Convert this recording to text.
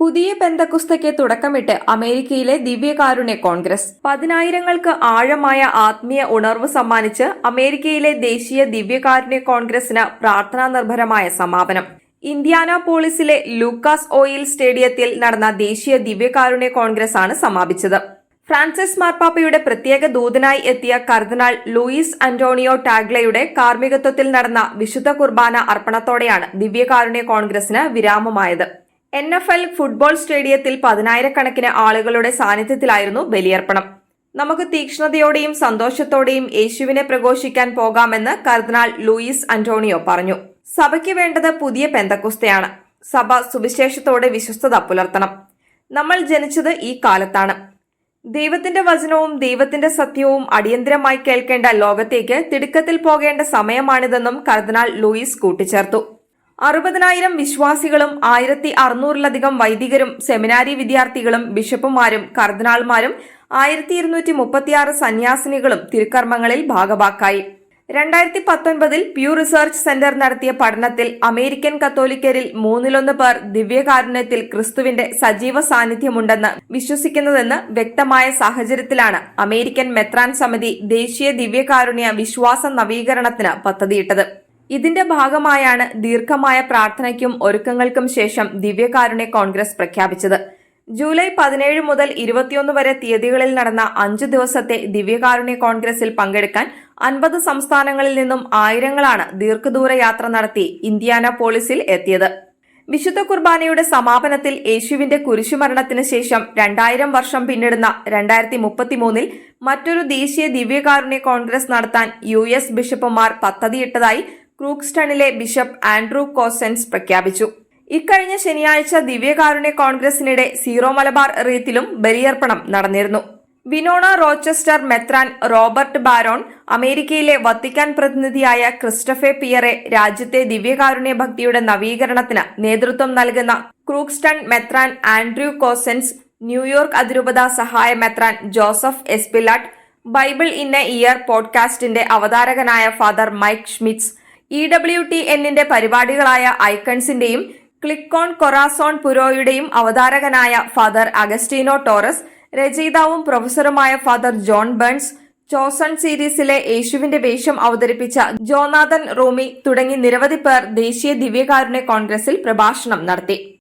പുതിയ പെന്തക്കുസ്തയ്ക്ക് തുടക്കമിട്ട് അമേരിക്കയിലെ ദിവ്യകാരുണ്യ കോൺഗ്രസ്. പതിനായിരങ്ങൾക്ക് ആഴമായ ആത്മീയ ഉണർവ് സമ്മാനിച്ച് അമേരിക്കയിലെ ദേശീയ ദിവ്യകാരുണ്യ കോൺഗ്രസിന് പ്രാർത്ഥനാ നിർഭരമായ സമാപനം. ഇന്ത്യാനാപോളിസിലെ ലൂക്കാസ് ഓയിൽ സ്റ്റേഡിയത്തിൽ നടന്ന ദേശീയ ദിവ്യകാരുണ്യ കോൺഗ്രസ് ആണ് സമാപിച്ചത്. ഫ്രാൻസിസ് മാർപ്പാപ്പയുടെ പ്രത്യേക ദൂതനായി എത്തിയ കർദിനാൾ ലൂയിസ് അന്റോണിയോ ടാഗ്ലയുടെ കാർമ്മികത്വത്തിൽ നടന്ന വിശുദ്ധ കുർബാന അർപ്പണത്തോടെയാണ് ദിവ്യകാരുണ്യ കോൺഗ്രസിന് വിരാമമായത്. എൻ എഫ് എൽ ഫുട്ബോൾ സ്റ്റേഡിയത്തിൽ പതിനായിരക്കണക്കിന് ആളുകളുടെ സാന്നിധ്യത്തിലായിരുന്നു ബലിയർപ്പണം. നമുക്ക് തീക്ഷ്ണതയോടെയും സന്തോഷത്തോടെയും യേശുവിനെ പ്രഘോഷിക്കാൻ പോകാമെന്ന് കർദിനാൾ ലൂയിസ് അന്റോണിയോ പറഞ്ഞു. സഭയ്ക്ക് വേണ്ടത് പുതിയ പെന്തക്കുസ്തയാണ്. സഭ സുവിശേഷത്തോടെ വിശ്വസ്തത പുലർത്തണം. നമ്മൾ ജനിച്ചത് ഈ കാലത്താണ്. ദൈവത്തിന്റെ വചനവും ദൈവത്തിന്റെ സത്യവും അടിയന്തരമായി കേൾക്കേണ്ട ലോകത്തേക്ക് തിടുക്കത്തിൽ പോകേണ്ട സമയമാണിതെന്നും കർദിനാൾ ലൂയിസ് കൂട്ടിച്ചേർത്തു. അറുപതിനായിരം വിശ്വാസികളും ആയിരത്തി അറുന്നൂറിലധികം വൈദികരും സെമിനാരി വിദ്യാർത്ഥികളും ബിഷപ്പുമാരും കർദിനാൾമാരും ആയിരത്തി ഇരുന്നൂറ്റി മുപ്പത്തിയാറ് സന്യാസിനികളും തിരുക്കർമ്മങ്ങളിൽ ഭാഗഭാക്കായി രണ്ടായിരത്തി പത്തൊൻപതിൽ പ്യൂ റിസർച്ച് സെന്റർ നടത്തിയ പഠനത്തിൽ അമേരിക്കൻ കത്തോലിക്കരിൽ മൂന്നിലൊന്ന് പേർ ദിവ്യകാരുണ്യത്തിൽ ക്രിസ്തുവിന്റെ സജീവ സാന്നിധ്യമുണ്ടെന്ന് വിശ്വസിക്കുന്നതെന്ന് വ്യക്തമായ സാഹചര്യത്തിലാണ് അമേരിക്കൻ മെത്രാൻ സമിതി ദേശീയ ദിവ്യകാരുണ്യ വിശ്വാസ നവീകരണത്തിന് പദ്ധതിയിട്ടത്. ഇതിന്റെ ഭാഗമായാണ് ദീർഘമായ പ്രാർത്ഥനയ്ക്കും ഒരുക്കങ്ങൾക്കും ശേഷം ദിവ്യകാരുണ്യ കോൺഗ്രസ് പ്രഖ്യാപിച്ചത്. ജൂലൈ പതിനേഴ് മുതൽ ഇരുപത്തിയൊന്ന് വരെ തീയതികളിൽ നടന്ന അഞ്ചു ദിവസത്തെ ദിവ്യകാരുണ്യ കോൺഗ്രസിൽ പങ്കെടുക്കാൻ അൻപത് സംസ്ഥാനങ്ങളിൽ നിന്നും ആയിരങ്ങളാണ് ദീർഘദൂര യാത്ര നടത്തി ഇന്ത്യാന പോളിസിൽ എത്തിയത്. വിശുദ്ധ കുർബാനയുടെ സമാപനത്തിൽ യേശുവിന്റെ കുരിശുമരണത്തിന് ശേഷം രണ്ടായിരം വർഷം പിന്നിടുന്ന രണ്ടായിരത്തി മുപ്പത്തിമൂന്നിൽ മറ്റൊരു ദേശീയ ദിവ്യകാരുണ്യ കോൺഗ്രസ് നടത്താൻ യു എസ് ബിഷപ്പുമാർ പദ്ധതിയിട്ടതായി ക്രൂക്സ്റ്റണിലെ ബിഷപ്പ് ആൻഡ്രൂ കോസെൻസ് പ്രഖ്യാപിച്ചു. ഇക്കഴിഞ്ഞ ശനിയാഴ്ച ദിവ്യകാരുണ്യ കോൺഗ്രസിനിടെ സീറോ മലബാർ റീത്തിലും ബലിയർപ്പണം നടന്നിരുന്നു. വിനോണ റോച്ചസ്റ്റർ മെത്രാൻ റോബർട്ട് ബാരോൺ അമേരിക്കയിലെ വത്തിക്കാൻ പ്രതിനിധിയായ ക്രിസ്റ്റഫെ പിയറെ രാജ്യത്തെ ദിവ്യകാരുണ്യ ഭക്തിയുടെ നവീകരണത്തിന് നേതൃത്വം നൽകുന്ന ക്രൂക്സ്റ്റൺ മെത്രാൻ ആൻഡ്രൂ കോസെൻസ് ന്യൂയോർക്ക് അതിരൂപത സഹായ മെത്രാൻ Joseph Espaillat Bible in a year പോഡ്കാസ്റ്റിന്റെ അവതാരകനായ Father Mike Schmitz E W T എന്നിന്റെ പരിപാടികളായ ഐക്കൺസിന്റെയും ക്ലിക്കോൺ കൊറാസോൺ പുരോയുടെയും അവതാരകനായ ഫാദർ അഗസ്റ്റീനോ ടോറസ് രചയിതാവും പ്രൊഫസറുമായ ഫാദർ ജോൺ ബേൺസ് ചോസൺ സീരീസിലെ യേശുവിന്റെ വേഷം അവതരിപ്പിച്ച ജോനാഥൻ റോമി തുടങ്ങി നിരവധി പേർ ദേശീയ ദിവ്യകാരുണ്യ കോൺഗ്രസിൽ പ്രഭാഷണം നടത്തി.